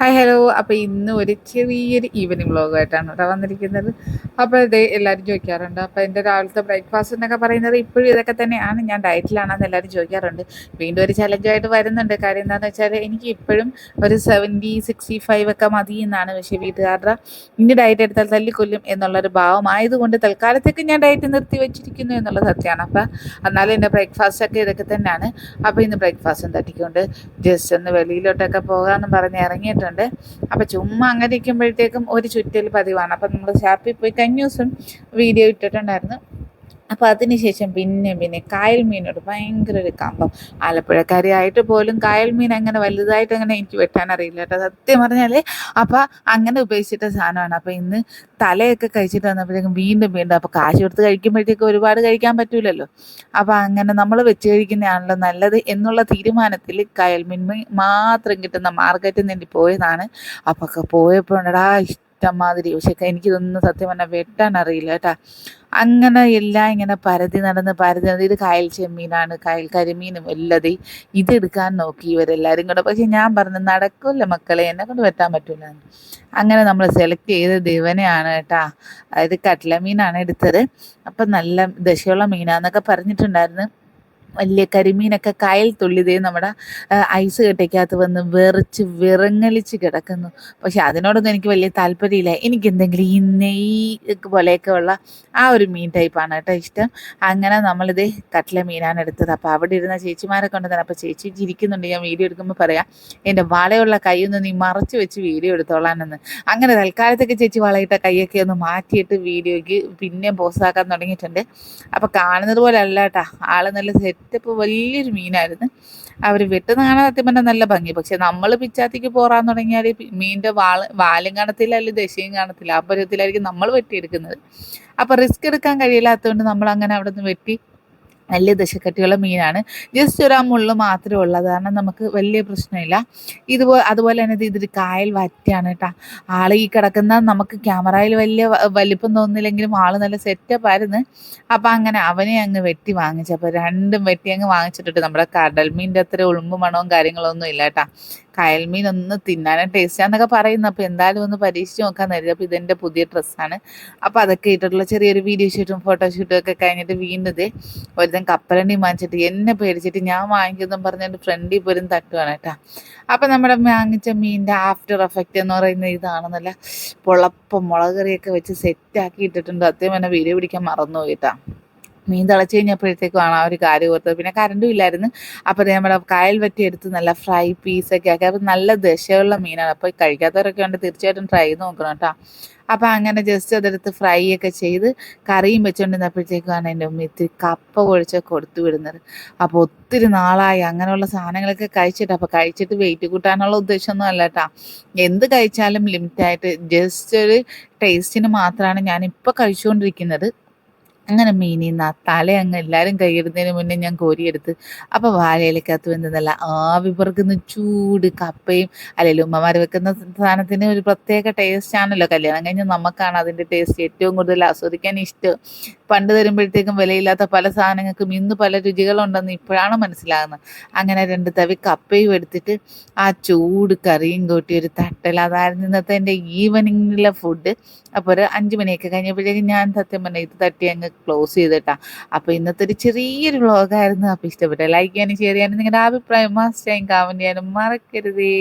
Hi hello അപ്പോൾ ഇന്ന് ഒരു ചെറിയൊരു ഈവനിങ് വ്ളോഗായിട്ടാണ് ഇവിടെ വന്നിരിക്കുന്നത്. അപ്പോൾ ഇത് എല്ലാവരും ചോദിക്കാറുണ്ട്. അപ്പോൾ എന്റെ രാവിലത്തെ ബ്രേക്ക്ഫാസ്റ്റ് എന്നൊക്കെ പറയുന്നത് ഇപ്പോഴും ഇതൊക്കെ തന്നെയാണ്. ഞാൻ ഡയറ്റിലാണെന്ന് എല്ലാവരും ചോദിക്കാറുണ്ട്. വീണ്ടും ഒരു ചലഞ്ചായിട്ട് വരുന്നുണ്ട്. കാര്യം എന്താണെന്ന് വെച്ചാൽ എനിക്ക് ഇപ്പോഴും ഒരു സെവന്റി സിക്സ്റ്റി ഫൈവ് ഒക്കെ മതി എന്നാണ് പക്ഷേ വീട്ടുകാരുടെ ഇനി ഡയറ്റ് എടുത്താൽ തല്ലിക്കൊല്ലും എന്നുള്ളൊരു ഭാവമായതുകൊണ്ട് തൽക്കാലത്തേക്ക് ഞാൻ ഡയറ്റ് നിർത്തി വെച്ചിരിക്കുന്നു എന്നുള്ള സത്യമാണ്. അപ്പോൾ എന്നാലും എന്റെ ബ്രേക്ക്ഫാസ്റ്റ് ഒക്കെ ഇതൊക്കെ തന്നെയാണ്. അപ്പോൾ ഇന്ന് ബ്രേക്ക്ഫാസ്റ്റും തട്ടിക്കൊണ്ട് ജസ്റ്റ് ഒന്ന് വെളിയിലോട്ടൊക്കെ പോകാമെന്ന് പറഞ്ഞ് ഇറങ്ങിയിട്ടുണ്ട്. ചെയ്യുന്നുണ്ട് അപ്പോൾ ചുമ്മാ അങ്ങനെ ഇരിക്കുമ്പോഴത്തേക്കും ഒരു ചുറ്റൽ പതിവാണ്. അപ്പം നമ്മൾ ഷാപ്പിൽ പോയി കഴിഞ്ഞ ദിവസം വീഡിയോ ഇട്ടിട്ടുണ്ടായിരുന്നു. അപ്പോൾ അതിനുശേഷം പിന്നെ പിന്നെ കായൽ മീനോട് ഭയങ്കര ഒരു കമ്പം ആലപ്പുഴക്കാരിയായിട്ട് പോലും കായൽ മീൻ അങ്ങനെ വലുതായിട്ട് അങ്ങനെ എനിക്ക് വെട്ടാൻ അറിയില്ല കേട്ടോ. സത്യം പറഞ്ഞാൽ അപ്പോൾ അങ്ങനെ ഉപയോഗിച്ചിട്ട സാധനമാണ്. അപ്പോൾ ഇന്ന് തലയൊക്കെ കഴിച്ചിട്ട് വന്നപ്പോഴേക്കും വീണ്ടും വീണ്ടും അപ്പോൾ കാശ് കൊടുത്ത് കഴിക്കുമ്പോഴത്തേക്കും ഒരുപാട് കഴിക്കാൻ പറ്റൂലല്ലോ. അപ്പോൾ അങ്ങനെ നമ്മൾ വെച്ച് കഴിക്കുന്നതാണല്ലോ നല്ലത് എന്നുള്ള തീരുമാനത്തിൽ കായൽ മീൻ മാത്രം കിട്ടുന്ന മാർക്കറ്റിൽ നിന്ന് പോയതാണ്. അപ്പോൾ പോയപ്പോഴാ ഇഷ്ടംമാതിരി പക്ഷെ എനിക്കിതൊന്നും സത്യം പറഞ്ഞാൽ വെട്ടാൻ അറിയില്ല കേട്ടാ. അങ്ങനെ എല്ലാം ഇങ്ങനെ പരതി നടന്ന് പരതി നടന്ന് ഇത് കായൽ ചെമ്മീനാണ് കായൽ കരിമീനും എല്ലാതെ ഇതെടുക്കാൻ നോക്കി ഇവരെല്ലാവരും കൂടെ. പക്ഷെ ഞാൻ പറഞ്ഞു നടക്കില്ല മക്കളെ എന്നെ കൊണ്ട് വെട്ടാൻ പറ്റൂല. അങ്ങനെ നമ്മൾ സെലക്ട് ചെയ്ത ദിവനെയാണ് കേട്ടാ. അതായത് കട്ട്ല മീനാണ് എടുത്തത്. അപ്പം നല്ല ദശയുള്ള മീനാന്നൊക്കെ പറഞ്ഞിട്ടുണ്ടായിരുന്നു. വലിയ കരിമീനൊക്കെ കായൽ തുള്ളിതേ നമ്മുടെ ഐസ് കെട്ടയ്ക്കകത്ത് വന്ന് വിറച്ച് വിറങ്ങലിച്ച് കിടക്കുന്നു. പക്ഷെ അതിനോടൊന്നും എനിക്ക് വലിയ താല്പര്യമില്ല. എനിക്ക് എന്തെങ്കിലും ഈ നെയ്യ് പോലെയൊക്കെ ഉള്ള ആ ഒരു മീൻ ടൈപ്പാണ് കേട്ടോ ഇഷ്ടം. അങ്ങനെ നമ്മളിത് കട്ടിലെ മീനാണ് എടുത്തത്. അപ്പോൾ അവിടെ ഇരുന്ന ചേച്ചിമാരെ കൊണ്ട് തന്നെ അപ്പോൾ ചേച്ചി ചിരിക്കുന്നുണ്ട് ഞാൻ വീഡിയോ എടുക്കുമ്പോൾ പറയാം എന്റെ വളയുള്ള കൈയൊന്ന് നീ മറച്ചു വെച്ച് വീഡിയോ എടുത്തോളാനെന്ന്. അങ്ങനെ തൽക്കാലത്തൊക്കെ ചേച്ചി വളയിട്ട കൈയൊക്കെ ഒന്ന് മാറ്റിയിട്ട് വീഡിയോയ്ക്ക് പിന്നെയും പോസ്റ്റാക്കാൻ തുടങ്ങിയിട്ടുണ്ട്. അപ്പോൾ കാണുന്നത് പോലെ അല്ല കേട്ടോ. ആൾ നല്ല സെറ്റ് സെറ്റപ്പ് വലിയൊരു മീനായിരുന്നു. അവർ വെട്ടുന്ന കാണാൻ സത്യം പറഞ്ഞാൽ നല്ല ഭംഗി. പക്ഷെ നമ്മൾ പിച്ചാത്തിക്ക് പോറാൻ തുടങ്ങിയാൽ മീനിന്റെ വാൾ വാലും കാണത്തില്ല അല്ലെങ്കിൽ ദശയും കാണത്തില്ല. ആ പരുവത്തിലായിരിക്കും നമ്മൾ വെട്ടിയെടുക്കുന്നത്. അപ്പോൾ റിസ്ക് എടുക്കാൻ കഴിയില്ലാത്തതുകൊണ്ട് നമ്മൾ അങ്ങനെ അവിടെ നിന്ന് വെട്ടി വലിയ ദശക്കട്ടിയുള്ള മീനാണ്. ജസ്റ്റ് ഒരു മുള്ളു മാത്രമേ ഉള്ളൂ. കാരണം നമുക്ക് വലിയ പ്രശ്നമില്ല. ഇതുപോലെ അതുപോലെ തന്നെ ഇതൊരു കായൽ വറ്റാണ് കേട്ടോ ആൾ ഈ കിടക്കുന്ന നമുക്ക് ക്യാമറയിൽ വലിയ വലിപ്പം തോന്നുന്നില്ലെങ്കിലും ആൾ നല്ല സെറ്റപ്പ് ആയിരുന്നു. അപ്പം അങ്ങനെ അവനെ അങ്ങ് വെട്ടി വാങ്ങിച്ചു. അപ്പോൾ രണ്ടും വെട്ടി അങ്ങ് വാങ്ങിച്ചിട്ടിട്ട് നമ്മുടെ കടൽ മീന്റെ അത്ര ഉളുമ്പ് മണവും കാര്യങ്ങളൊന്നും ഇല്ല കേട്ടോ കയൽ മീൻ ഒന്ന് തിന്നാനും ടേസ്റ്റാന്നൊക്കെ പറയുന്നു. അപ്പോൾ എന്തായാലും ഒന്ന് പരീക്ഷിച്ച് നോക്കാൻ നേരം അപ്പോൾ ഇതെന്റെ പുതിയ ഡ്രസ്സാണ് അപ്പോൾ അതൊക്കെ ഇട്ടിട്ടുള്ള ചെറിയൊരു വീഡിയോ ഷൂട്ടും ഫോട്ടോഷൂട്ടും ഒക്കെ കഴിഞ്ഞിട്ട് വീണ്ടും ഇതേ ഒരുത്തൻ കപ്പലണ്ടി വാങ്ങിച്ചിട്ട് എന്നെ പേടിച്ചിട്ട് ഞാൻ വാങ്ങിക്കുന്നു പറഞ്ഞിട്ട് ഫ്രണ്ടിൽ പോലും തട്ടുവാണ് കേട്ടോ. അപ്പം നമ്മുടെ വാങ്ങിച്ച മീനിന്റെ ആഫ്റ്റർ എഫക്റ്റ് എന്ന് പറയുന്ന ഇതാണെന്നല്ല നല്ല പൊളപ്പം മുളക് കറിയൊക്കെ വെച്ച് സെറ്റാക്കി ഇട്ടിട്ടുണ്ട്. അത്യം എന്നെ വീഡിയോ പിടിക്കാൻ മറന്നു പോയിട്ടാ മീൻ തിളച്ച് കഴിഞ്ഞപ്പോഴത്തേക്കും ആ ഒരു കാര്യം ഓർത്തത് പിന്നെ കറണ്ടും ഇല്ലായിരുന്നു. അപ്പോൾ നമ്മുടെ കായൽ വറ്റി എടുത്ത് നല്ല ഫ്രൈ പീസൊക്കെ ആക്കി. അപ്പോൾ നല്ല ദശയുള്ള മീനാണ്. അപ്പോൾ കഴിക്കാത്തവരൊക്കെ ഉണ്ട് തീർച്ചയായിട്ടും ട്രൈ ചെയ്ത് നോക്കണം കേട്ടോ. അപ്പോൾ അങ്ങനെ ജസ്റ്റ് അതെടുത്ത് ഫ്രൈ ഒക്കെ ചെയ്ത് കറിയും വെച്ചുകൊണ്ടിരുന്നപ്പോഴത്തേക്കാണ് എന്റെ ഉമ്മ ഇത്തിരി കപ്പ കുഴച്ച് കൊടുത്തു വിടുന്നത്. അപ്പോൾ ഒത്തിരി നാളായി. അങ്ങനെയുള്ള സാധനങ്ങളൊക്കെ കഴിച്ചിട്ട് അപ്പോൾ കഴിച്ചിട്ട് വെയിറ്റ് കൂട്ടാനുള്ള ഉദ്ദേശമൊന്നും അല്ല കേട്ടോ. എന്ത് കഴിച്ചാലും ലിമിറ്റായിട്ട് ജസ്റ്റ് ഒരു ടേസ്റ്റിന് മാത്രമാണ് ഞാനിപ്പോൾ കഴിച്ചുകൊണ്ടിരിക്കുന്നത്. അങ്ങനെ മീനിന്ന് നിന്ന് ആ അങ്ങ് എല്ലാവരും കൈയിടുന്നതിന് മുന്നേ ഞാൻ കോരിയെടുത്ത് അപ്പോൾ വാഴയിലേക്കകത്ത് വെന്ത് നല്ല ആവി പറക്കുന്ന ചൂട് കപ്പയും അല്ലെങ്കിൽ ഉമ്മമാർ വെക്കുന്ന സാധനത്തിന് ഒരു പ്രത്യേക ടേസ്റ്റ് ആണല്ലോ. കല്യാണം കഴിഞ്ഞ് നമുക്കാണ് അതിന്റെ ടേസ്റ്റ് ഏറ്റവും കൂടുതൽ ആസ്വദിക്കാൻ ഇഷ്ടം. പണ്ട് തരുമ്പോഴത്തേക്കും വിലയില്ലാത്ത പല സാധനങ്ങൾക്കും ഇന്ന് പല രുചികളുണ്ടെന്ന് ഇപ്പോഴാണ് മനസ്സിലാകുന്നത്. അങ്ങനെ രണ്ട് തവി കപ്പയും എടുത്തിട്ട് ആ ചൂട് കറിയും കൂട്ടി ഒരു തട്ടൽ. അതായിരുന്നു ഇന്നത്തെ എന്റെ ഈവനിങ്ങിലെ ഫുഡ് അപ്പോൾ ഒരു അഞ്ച് മണിയൊക്കെ കഴിഞ്ഞപ്പോഴേക്കും ഞാൻ സത്യം പറഞ്ഞാൽ ഇത് തട്ടി അങ്ങ് ക്ലോസ് ചെയ്തിട്ടാ. അപ്പോൾ ഇന്നത്തെ ഒരു ചെറിയൊരു വ്ളോഗായിരുന്നു അപ്പോൾ ഇഷ്ടപ്പെട്ട ലൈക്ക് ചെയ്യാനും ഷെയർ ചെയ്യാനും നിങ്ങളുടെ അഭിപ്രായം മാസ്റ്റ് ടൈം കമന്റ് ചെയ്യാനും മറക്കരുതേ.